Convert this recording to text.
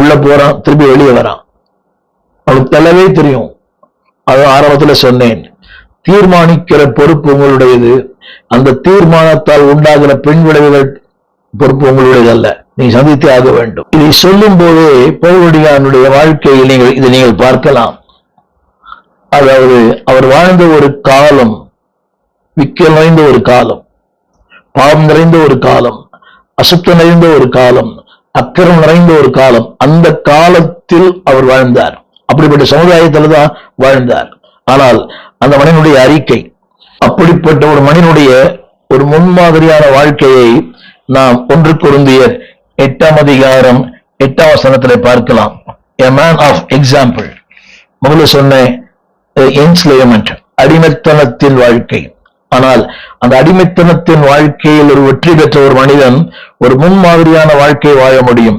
உள்ள போறான் திருப்பி வெளியே வரான். அவனுக்கு தெல்லவே தெரியும். அது ஆரம்பத்துல சொன்னேன். தீர்மானிக்கிற பொறுப்பு உங்களுடையது. அந்த தீர்மானத்தால் உண்டாகிற பெண் விளைவுகள் பொறுப்பு உங்களுடையது அல்ல நீ சந்தித்தே ஆக வேண்டும். இதை சொல்லும் போதே பவுலடியானுடைய வாழ்க்கையில் நீங்கள் இதை நீங்கள் பார்க்கலாம். அதாவது அவர் வாழ்ந்த ஒரு காலம் விக்கல் நிறைந்த ஒரு காலம் பாவம் நிறைந்த ஒரு காலம் அசுத்தம் நிறைந்த ஒரு காலம் அக்கறம் நிறைந்த ஒரு காலம். அந்த காலத்தில் அவர் வாழ்ந்தார். அப்படிப்பட்ட சமுதாயத்தில் தான் வாழ்ந்தார். ஆனால் அந்த மனிதனுடைய அறிக்கை அப்படிப்பட்ட ஒரு மனிதனுடைய ஒரு முன்மாதிரியான வாழ்க்கையை நாம் ஒன்று பொருந்திய எட்டாம் அதிகாரம் எட்டாம் வசனத்தில் பார்க்கலாம். எ மேன் ஆஃப் எக்ஸாம்பிள் முதல்ல சொன்னேன் என்ஸ்லேமெண்ட் அடிமைத்தனத்தின் வாழ்க்கை. ஆனால் அந்த அடிமைத்தனத்தின் வாழ்க்கையில் ஒரு வெற்றி பெற்ற ஒரு மனிதன் ஒரு முன்மாதிரியான வாழ்க்கை வாழ முடியும்.